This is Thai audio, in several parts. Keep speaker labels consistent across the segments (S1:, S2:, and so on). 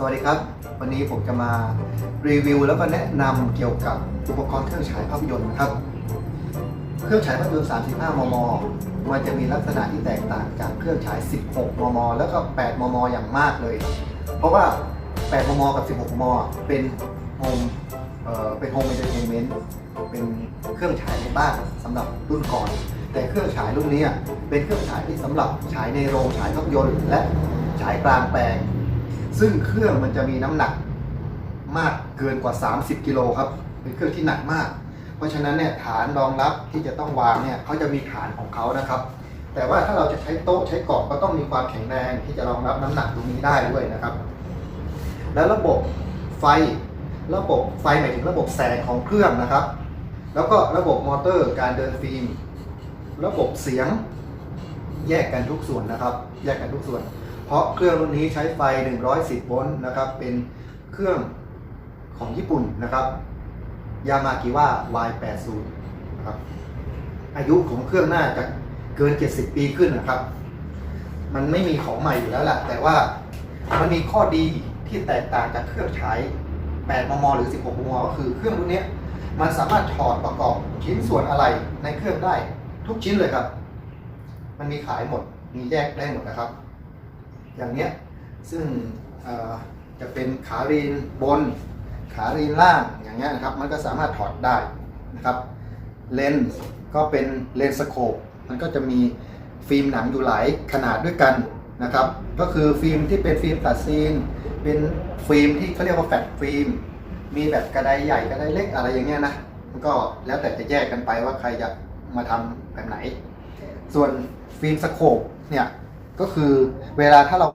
S1: สวัสดีครับ วันนี้ผมจะมารีวิวแล้วก็แนะนำเกี่ยวกับอุปกรณ์เครื่องฉายภาพยนตร์นะครับ เครื่องฉายภาพยนตร์ 35 มม มันจะมีลักษณะที่แตกต่างจากเครื่องฉาย 16 มม แล้วก็ 8 มม อย่างมากเลย เพราะว่า 8 มม กับ 16 มม เป็นโฮมเป็นโฮมเอนเตอร์เทนเมนต์ เป็นเครื่องฉายในบ้านสำหรับรุ่นก่อน แต่เครื่องฉายรุ่นนี้เป็นเครื่องฉายที่สำหรับฉายในโรงฉายภาพยนตร์และฉายกลางแปลง ซึ่งเครื่องมันจะมีน้ำหนักมากเกินกว่า 30 กิโลครับเป็นเครื่องที่หนักมาก เพราะฉะนั้นเนี่ยฐานรองรับที่จะต้องวางเนี่ยเขาจะมีฐานของเขานะครับ แต่ว่าถ้าเราจะใช้โต๊ะใช้กล่องก็ต้องมีความแข็งแรงที่จะรองรับน้ำหนักตรงนี้ได้ด้วยนะครับ แล้วระบบไฟระบบไฟหมายถึงระบบแสงของเครื่องนะครับ แล้วก็ระบบมอเตอร์การเดินฟิล์ม ระบบเสียงแยกกันทุกส่วนนะครับ แยกกันทุกส่วน เพราะเครื่องรุ่นนี้ใช้ไฟ 110 โวลต์นะครับ เป็นเครื่องของญี่ปุ่นนะครับ ยามากิว่า Y80 นะครับ อายุของเครื่องน่าจะเกิน 70 ปีขึ้นนะครับ มันไม่มีของใหม่อยู่แล้วแหละแต่ว่ามันมีข้อดีที่แตกต่างจากเครื่องฉาย8มม หรือ 16 มม ก็คือเครื่องรุ่นนี้มันสามารถถอดประกอบชิ้นส่วนอะไรในเครื่องได้ทุกชิ้นเลยครับ มันมีขายหมด มีแยกได้หมดนะครับ อย่างเนี้ยซึ่งจะเป็นขารีนบน ขารีนล่างอย่างเงี้ยนะครับมันก็สามารถถอดได้นะครับเลนส์ก็เป็นเลนส์สโคปมันก็จะมีฟิล์มหนังอยู่หลายขนาดด้วยกันนะครับก็คือฟิล์มที่เป็นฟิล์มตัดซีน เป็นฟิล์มที่เขาเรียกว่าแฟลชฟิล์มมีแบบกระไดใหญ่กระไดเล็กอะไรอย่างเงี้ยนะมันก็แล้วแต่จะแยกกันไปว่าใครจะมาทำแบบไหน ส่วนฟิล์มสโคปเนี่ย ก็คือเวลาถ้าเรา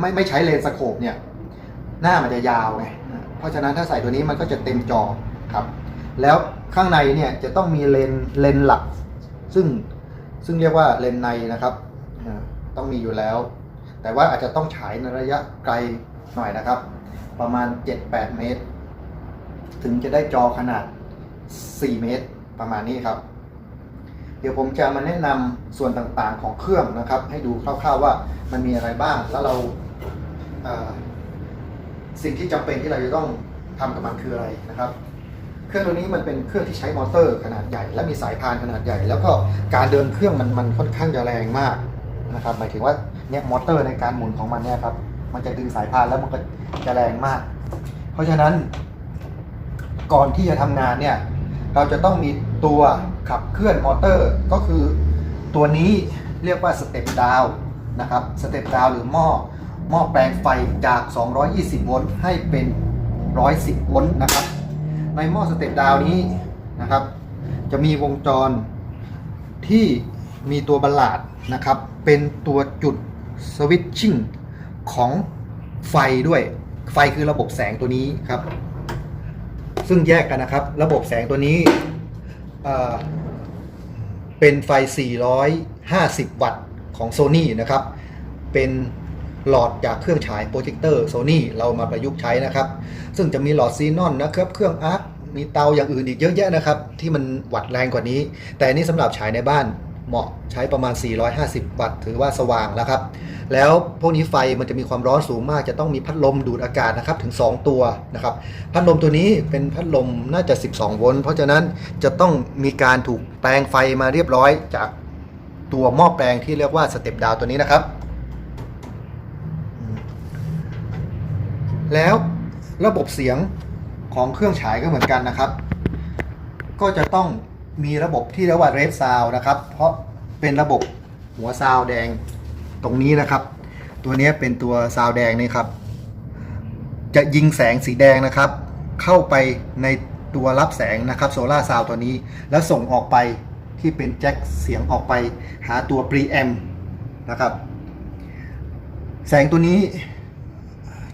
S1: ไม่ไม่ใช้เลนส์สโคปเนี่ยหน้ามันจะยาวไงเพราะฉะนั้นถ้าใส่ตัวนี้มันก็จะเต็มจอครับ แล้วข้างในเนี่ยจะต้องมีเลนเลนหลัก ซึ่งซึ่งเรียกว่าเลนในนะครับต้องมีอยู่แล้ว แต่ว่าอาจจะต้องฉายในระยะไกลหน่อยนะครับ ประมาณ 7-8 เมตร ถึงจะได้จอขนาด 4 เมตรประมาณนี้ครับ ดี๋ยวผมจะมาแนะนำส่วนต่างๆของเครื่องนะครับ ให้ดูคร่าวๆว่ามันมีอะไรบ้าง แล้วเราเสิ่งที่จำเป็นที่เราจะต้องทำกับมันคืออะไรนะครับ เครื่องตัวนี้มันเป็นเครื่องที่ใช้มอเตอร์ขนาดใหญ่ และมีสายพานขนาดใหญ่ แล้วก็การเดินเครื่องมันมันค่อนข้างจะแรงมากนะครับหมายถึงว่าเนี่ยมอเตอร์ในการหมุนของมันเนี่ยครับมันจะดึงสายพานแล้วมันก็จะแรงมาก เพราะฉะนั้น ก่อนที่จะทำงานเนี่ยเราจะต้องมี ตัวขับเคลื่อนมอเตอร์ ก็คือตัวนี้เรียกว่าสเต็ปดาวนะครับสเต็ปดาวหรือหม้อหม้อแปลงไฟจาก 220 โวลต์ให้เป็น 110 โวลต์นะครับ ในหม้อสเต็ปดาวนี้นะครับ จะมีวงจรที่มีตัวบัลลาดนะครับ เป็นตัวจุดสวิตชิ่งของไฟด้วย ไฟคือระบบแสงตัวนี้ครับ ซึ่งแยกกันนะครับ ระบบแสงตัวนี้ เป็นไฟ 450 วัตต์ของ Sony นะครับ เป็นหลอดจากเครื่องฉายโปรเจคเตอร์ Sony เรามาประยุกต์ใช้นะครับ ซึ่งจะมีหลอดซีนอนนะครับ เครื่องอาร์คมีเตาอย่างอื่นอีกเยอะแยะนะครับ ที่มันวัดแรงกว่านี้ แต่นนี่สำหรับฉายในบ้าน เหมาะใช้ประมาณ 450 วัตต์ถือว่าสว่างแล้วครับ แล้วพวกนี้ไฟมันจะมีความร้อนสูงมาก จะต้องมีพัดลมดูดอากาศนะครับถึง 2 ตัวนะครับ พัดลมตัวนี้เป็นพัดลมน่าจะ 12 โวลต์เพราะฉะนั้นจะต้องมีการถูกแปลงไฟมาเรียบร้อย จากตัวหม้อแปลงที่เรียกว่าสเต็ปดาวตัวนี้นะครับ แล้วระบบเสียงของเครื่องฉายก็เหมือนกันนะครับ ก็จะต้อง มีระบบที่เรียกว่าเรดซาวนะครับ เพราะเป็นระบบหัวซาวแดงตรงนี้นะครับ ตัวนี้เป็นตัวซาวแดงนี่ครับ จะยิงแสงสีแดงนะครับ เข้าไปในตัวรับแสงนะครับโซลาร์ซาวตัวนี้ แล้วส่งออกไปที่เป็นแจ็คเสียงออกไปหาตัว preamp นะครับ แสงตัวนี้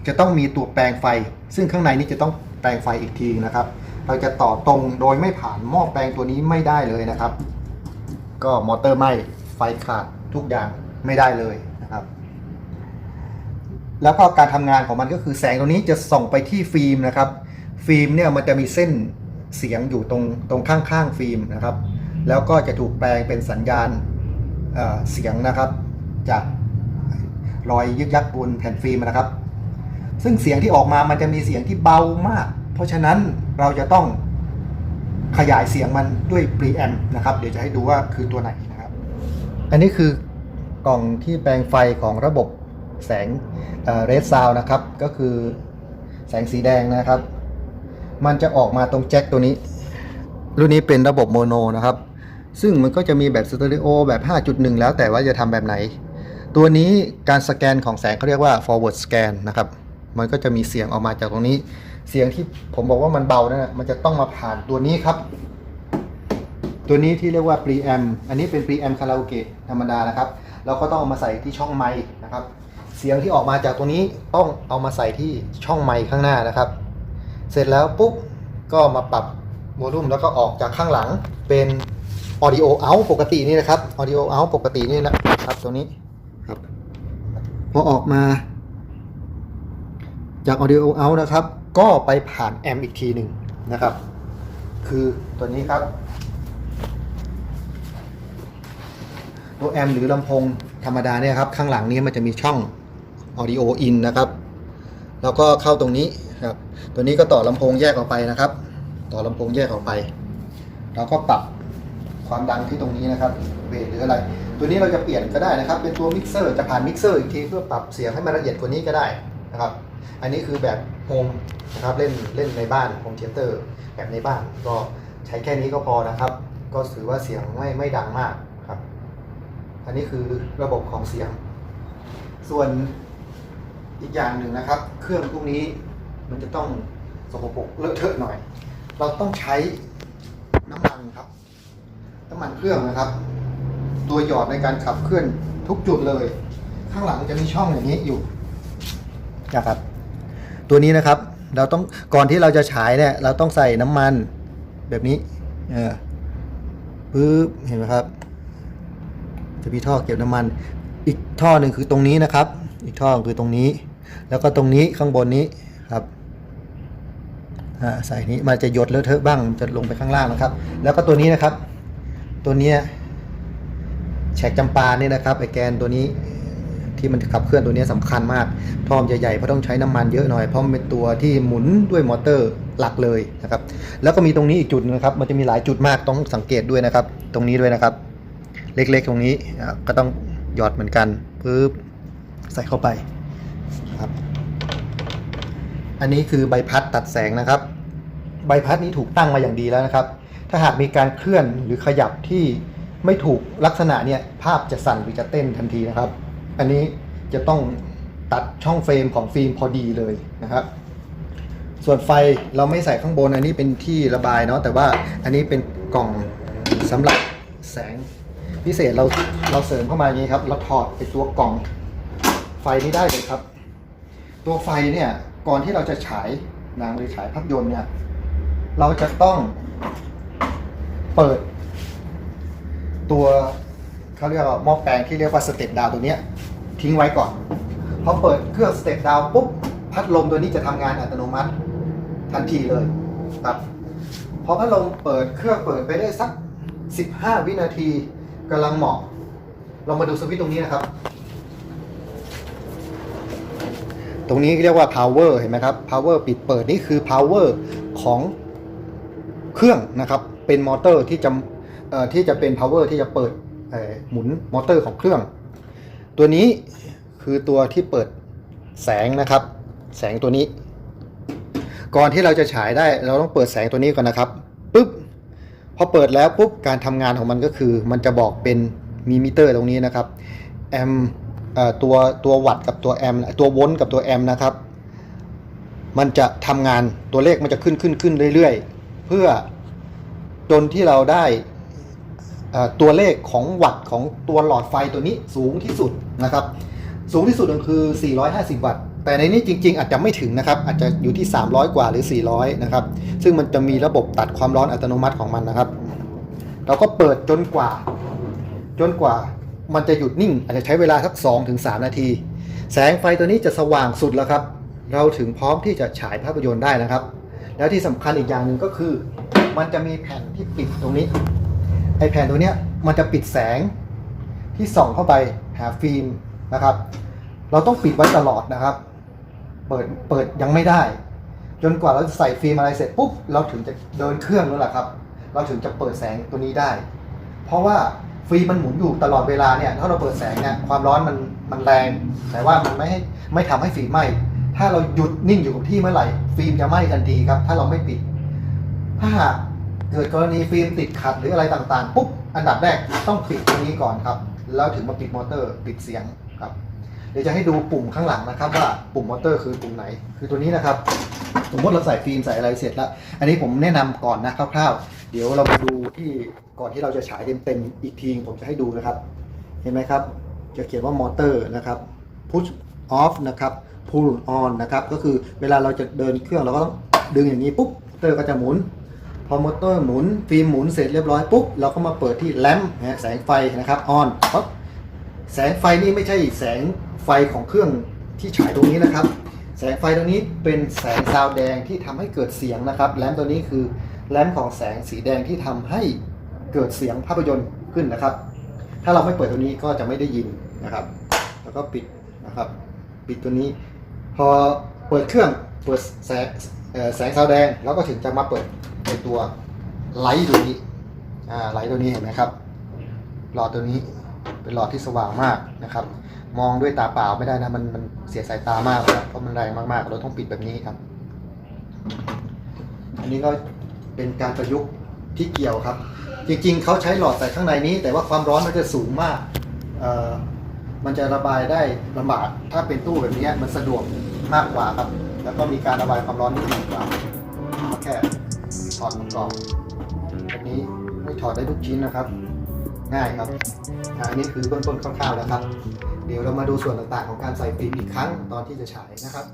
S1: จะต้องมีตัวแปลงไฟ ซึ่งข้างในนี้จะต้องแปลงไฟอีกทีนะครับ เราจะต่อตรงโดยไม่ผ่านหม้อแปลงตัวนี้ไม่ได้เลยนะครับ ก็มอเตอร์ไหม้ไฟขาดทุกอย่างไม่ได้เลยนะครับ แล้วก็การทำงานของมันก็คือแสงตัวนี้จะส่องไปที่ฟิล์มนะครับ ฟิล์มเนี่ยมันจะมีเส้นเสียงอยู่ตรงตรงข้างๆฟิล์มนะครับ แล้วก็จะถูกแปลงเป็นสัญญาณเเสียงนะครับจากรอยยึกยักบนแผ่นฟิล์มนะครับ ซึ่งเสียงที่ออกมามันจะมีเสียงที่เบามาก ราะฉะนั้นเราจะต้องขยายเสียงมันด้วย preamp นะครับ เดี๋ยวจะให้ดูว่าคือตัวไหนนะครับ อันนี้คือกล่องที่แปลงไฟของระบบแสงเรดซาวนะครับ ก็คือแสงสีแดงนะครับ มันจะออกมาตรงแจ็คตัวนี้ รุ่นนี้เป็นระบบโมโนนะครับ ซึ่งมันก็จะมีแบบสเตอริโอแบบ 5.1 แล้วแต่ว่าจะทำแบบไหน ตัวนี้การสแกนของแสงเขาเรียกว่า forward scan นะครับ มันก็จะมีเสียงออกมาจากตรงนี้ เสียงที่ผมบอกว่ามันเบานะั่นมันจะต้องมาผ่านตัวนี้ครับ ตัวนี้ที่เรียกว่า preamp อันนี้เป็น preamp คาราโอเกะธรรมดานะครับ เราก็ต้องเอามาใส่ที่ช่องไมค์นะครับ เสียงที่ออกมาจากตัวนี้ต้องเอามาใส่ที่ช่องไมค์ข้างหน้านะครับ เสร็จแล้วปุ๊บก็มาปรับโวลูมแล้วก็ออกจากข้างหลังเป็น audio out ปกตินี่นะครับ audio out ปกตินี่นะครับตัวนี้ครับพอออกมา จาก audio out นะครับ ก็ไปผ่านแอมอีกทีหนึ่งนะครับ คือตัวนี้ครับ ตัวแอมหรือลำโพงธรรมดาเนี่ยครับ ข้างหลังนี้มันจะมีช่อง audio in นะครับ แล้วก็เข้าตรงนี้ครับ ตัวนี้ก็ต่อลำโพงแยกออกไปนะครับ ต่อลำโพงแยกออกไป เราก็ปรับความดังที่ตรงนี้นะครับเบสหรืออะไร ตัวนี้เราจะเปลี่ยนก็ได้นะครับ เป็นตัวมิกเซอร์จะผ่านมิกเซอร์อีกทีเพื่อปรับเสียงให้มันละเอียดกว่านี้ก็ได้นะครับ อันนี้คือแบบโฮมนะครับเล่นเล่นในบ้านโฮมเทเตอร์แบบในบ้านก็ใช้แค่นี้ก็พอนะครับ ก็ถือว่าเสียงไม่ไม่ดังมากครับ อันนี้คือระบบของเสียง ส่วนอีกอย่างหนึ่งนะครับ เครื่องพวกนี้มันจะต้องสกปรกเลอะเทอะหน่อย เราต้องใช้น้ำมันครับ น้ำมันเครื่องนะครับ ตัวหยอดในการขับเคลื่อนทุกจุดเลย ข้างหลังจะมีช่องอย่างนี้อยู่นะครับ ตัวนี้นะครับ เราต้องก่อนที่เราจะฉายเนี่ยเราต้องใส่น้ำมันแบบนี้ เออปึ๊บเห็นไหมครับ จะมีท่อเก็บน้ำมัน อีกท่อหนึ่งคือตรงนี้นะครับ อีกท่อคือตรงนี้ แล้วก็ตรงนี้ข้างบนนี้ครับอ่าใส่นี้มันจะหยดเลอะเทอะบ้างจะลงไปข้างล่างนะครับ แล้วก็ตัวนี้นะครับ ตัวนี้แฉกจำปาเนี่ยนะครับไอแกนตัวนี้ ที่มันขับเคลื่อนตัวนี้สำคัญมากท่อมใหญ่เพราะต้องใช้น้ำมันเยอะหน่อยเพราะมันเป็นตัวที่หมุนด้วยมอเตอร์หลักเลยนะครับแล้วก็มีตรงนี้อีกจุดนะครับ มันจะมีหลายจุดมากต้องสังเกตด้วยนะครับ ตรงนี้ด้วยนะครับ เล็กๆ ตรงนี้ก็ต้องหยอดเหมือนกันปึ๊บใส่เข้าไปครับอันนี้คือใบพัดตัดแสงนะครับ ใบพัดนี้ถูกตั้งมาอย่างดีแล้วนะครับ ถ้าหากมีการเคลื่อนหรือขยับที่ไม่ถูกลักษณะเนี่ยภาพจะสั่นหรือจะเต้นทันทีนะครับ อันนี้จะต้องตัดช่องเฟรมของฟิล์มพอดีเลยนะครับ ส่วนไฟเราไม่ใส่ข้างบนอันนี้เป็นที่ระบายเนาะแต่ว่าอันนี้เป็นกล่องสำหรับแสงพิเศษเราเราเสริมเข้ามาอย่างนี้ครับเราถอดไอตัวกล่องไฟนี้ได้เลยครับ ตัวไฟเนี่ยก่อนที่เราจะฉายหนังหรือฉายภาพยนตร์เนี่ยเราจะต้องเปิดตัวเขาเรียกว่าหม้อแปลงที่เรียกว่าสเต็ปดาวตัวเนี้ย ทิ้งไว้ก่อนพอเปิดเครื่องสเต็ปดาวปุ๊บพัดลมตัวนี้จะทำงานอัตโนมัติทันทีเลยครับพอพัดลมเปิดเครื่องเปิดไปได้สัก 15 วินาทีกำลังเหมาะ เรามาดูสวิตช์ตรงนี้นะครับ ตรงนี้เรียกว่า power เห็นไหมครับ power ปิดเปิดนี่คือ power ของเครื่องนะครับเป็นมอเตอร์ที่จะเอ่อที่จะเป็น power ที่จะเปิดหมุนมอเตอร์ของเครื่อง ตัวนี้คือตัวที่เปิดแสงนะครับ แสงตัวนี้ ก่อนที่เราจะฉายได้เราต้องเปิดแสงตัวนี้ก่อนนะครับปุ๊บพอเปิดแล้วปุ๊บการทำงานของมันก็คือ มันจะบอกเป็นมีมิเตอร์ตรงนี้นะครับแอมตัวตัววัตต์กับตัวแอมตัวโวลต์กับตัวแอมนะครับ มันจะทำงานตัวเลขมันจะขึ้นขึ้นขึ้นเรื่อย ๆ เพื่อจนที่เราได้ ตัวเลขของวัตต์ของตัวหลอดไฟตัวนี้สูงที่สุดนะครับ สูงที่สุดก็คือ 450 วัตต์ แต่ในนี้จริง ๆ อาจจะไม่ถึงนะครับ อาจจะอยู่ที่ 300 กว่าหรือ 400 นะครับ ซึ่งมันจะมีระบบตัดความร้อนอัตโนมัติของมันนะครับ เราก็เปิดจนกว่า จนกว่ามันจะหยุดนิ่ง อาจจะใช้เวลาสัก 2-3ถึงนาที แสงไฟตัวนี้จะสว่างสุดแล้วครับ เราถึงพร้อมที่จะฉายภาพยนตร์ได้นะครับ แล้วที่สำคัญอีกอย่างหนึ่งก็คือ มันจะมีแผ่นที่ปิดตรงนี้ ไอแผ่นตัวเนี้ยมันจะปิดแสงที่ส่องเข้าไปหาฟิล์มนะครับ เราต้องปิดไว้ตลอดนะครับ เปิดเปิดยังไม่ได้ จนกว่าเราจะใส่ฟิล์มอะไรเสร็จปุ๊บเราถึงจะเดินเครื่องแล้วล่ะครับ เราถึงจะเปิดแสงตัวนี้ได้ เพราะว่าฟิล์มมันหมุนอยู่ตลอดเวลาเนี่ยถ้าเราเปิดแสงเนี่ยความร้อนมันมันแรง แต่ว่ามันไม่ให้ไม่ทำให้ฟิล์มไหม้ถ้าเราหยุดนิ่งอยู่กับที่เมื่อไหร่ ฟิล์มจะไหม้ทันทีครับ ถ้าเราไม่ปิด ถ้าหาก เกิดกรณีฟิล์มติดขัดหรืออะไรต่างๆปุ๊บอันดับแรกต้องปิดตรงนี้ก่อนครับ แล้วถึงมาปิดมอเตอร์ปิดเสียงครับเดี๋ยวจะให้ดูปุ่มข้างหลังนะครับว่าปุ่มมอเตอร์คือปุ่มไหน คือตัวนี้นะครับ สมมติเราใส่ฟิล์มใส่อะไรเสร็จแล้ว อันนี้ผมแนะนำก่อนนะคร่าวๆ เดี๋ยวเรามาดูที่ก่อนที่เราจะฉายเต็มๆอีกทีผมจะให้ดูนะครับ เห็นไหมครับ จะเขียนว่ามอเตอร์นะครับ push off นะครับ pull on นะครับ ก็คือเวลาเราจะเดินเครื่องเราก็ต้องดึงอย่างนี้ปุ๊บมอเตอร์ก็จะหมุน พอมอเตอร์หมุนฟิล์มหมุนเสร็จเรียบร้อยปุ๊บเราก็มาเปิดที่แลมป์นะแสงไฟนะครับ on ปั๊บแสงไฟนี่ไม่ใช่แสงไฟของเครื่องที่ฉายตรงนี้นะครับ แสงไฟตัวนี้เป็นแสงซาวแดงที่ทำให้เกิดเสียงนะครับแลมป์ตัวนี้คือแลมป์ของแสงสีแดงที่ทำให้เกิดเสียงภาพยนตร์ขึ้นนะครับ ถ้าเราไม่เปิดตัวนี้ก็จะไม่ได้ยินนะครับ แล้วก็ปิดนะครับ ปิดตัวนี้ พอเปิดเครื่องเปิดแสงแสงซาวแดงแล้วก็ถึงจะมาเปิด ในตัวไลท์ตัวนี้อ่าไลท์ตัวนี้เห็นไหมครับ หลอดตัวนี้เป็นหลอดที่สว่างมากนะครับ มองด้วยตาเปล่าไม่ได้นะมันมันเสียสายตามากนะครับเพราะมันแรงมากๆ เราต้องปิดแบบนี้ครับ อันนี้ก็เป็นการประยุกต์ที่เกี่ยวครับ จริงๆเขาใช้หลอดใส่ข้างในนี้ แต่ว่าความร้อนมันจะสูงมากเอ่อมันจะระบายได้ลำบากถ้าเป็นตู้แบบนี้มันสะดวกมากกว่าครับ แล้วก็มีการระบายความร้อนที่ดีกว่า ถอดมันกรองแบบนี้ไม่ถอดได้ทุกชิ้นนะครับ ง่ายครับอ่าอันนี้คือเบื้องต้นคร่าวๆแล้วครับ เดี๋ยวเรามาดูส่วนต่างๆของการใส่ฟิล์มอีกครั้งตอนที่จะฉายนะครับ